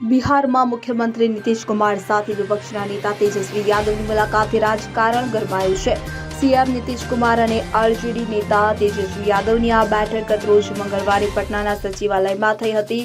બિહારમાં મુખ્યમંત્રી નીતિશ કુમાર સાથે વિપક્ષના નેતા તેજસ્વી યાદવની મુલાકાતે રાજકારણ ગરમાયું છે. સીએમ નીતિશ કુમાર અને આરજેડી નેતા તેજસ્વી યાદવની આ બેઠક રોજ મંગળવારે પટનાના સચિવાલયમાં થઈ હતી.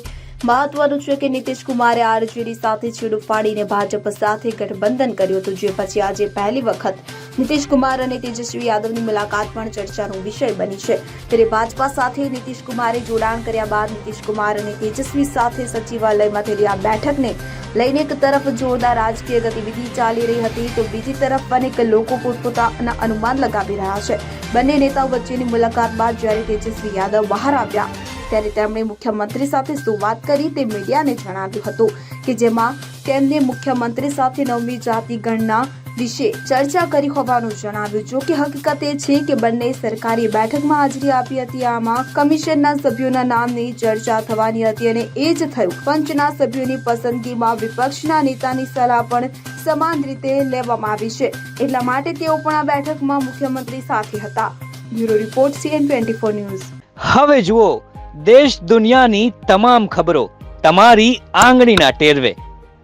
મહત્વનું છે કે નીતિશ કુમારે આરજેડી સાથે છેડો ફાડીને ભાજપ સાથે ગઠબંધન કર્યું હતું, જે પછી આજે પહેલી વખત નીતિશ કુમાર અને તેજસ્વી યાદવની મુલાકાત પણ ચર્ચાનો વિષય બની છે. ત્યારે ભાજપા સાથે નીતિશ કુમારે જોડાણ કર્યા બાદ નીતિશ કુમાર અને તેજસ્વી સાથે સચિવાલયમાં થયેલી આ બેઠકને લઈને એક તરફ જોરદાર રાજકીય ગતિવિધિ ચાલી રહી હતી તો બીજી તરફ અનેક લોકો પોતપોતાના અનુમાન લગાવી રહ્યા છે. બંને નેતાઓ વચ્ચેની મુલાકાત બાદ જ્યારે તેજસ્વી યાદવ બહાર આવ્યા, ત્યારે તેમણે મુખ્યમંત્રી સાથે શું વાત કરી તે મીડિયાને જણાવ્યું હતું કે જેમાં તેમને મુખ્યમંત્રી સાથે નવમી જાતિ ગણના વિશે ચર્ચા કરી હોવાનું જણાવ્યું. જો કે હકીકત એ છે કે બંને સરકારી બેઠકમાં હાજરી આપી હતી. આમાં કમિશનના સભ્યોના નામની ચર્ચા થવાની હતી અને એ જ થયું. પંચના સભ્યોની પસંદગીમાં વિપક્ષના નેતાની સલાહ પણ સમાન રીતે લેવામાં આવી છે. એટલા માટે તેઓ પણ આ બેઠકમાં મુખ્યમંત્રી સાથે હતા. Bureau report CN twenty four news. હવે જુઓ, દેશ દુનિયાની તમામ ખબરો તમારી આંગળીના ટેરવે.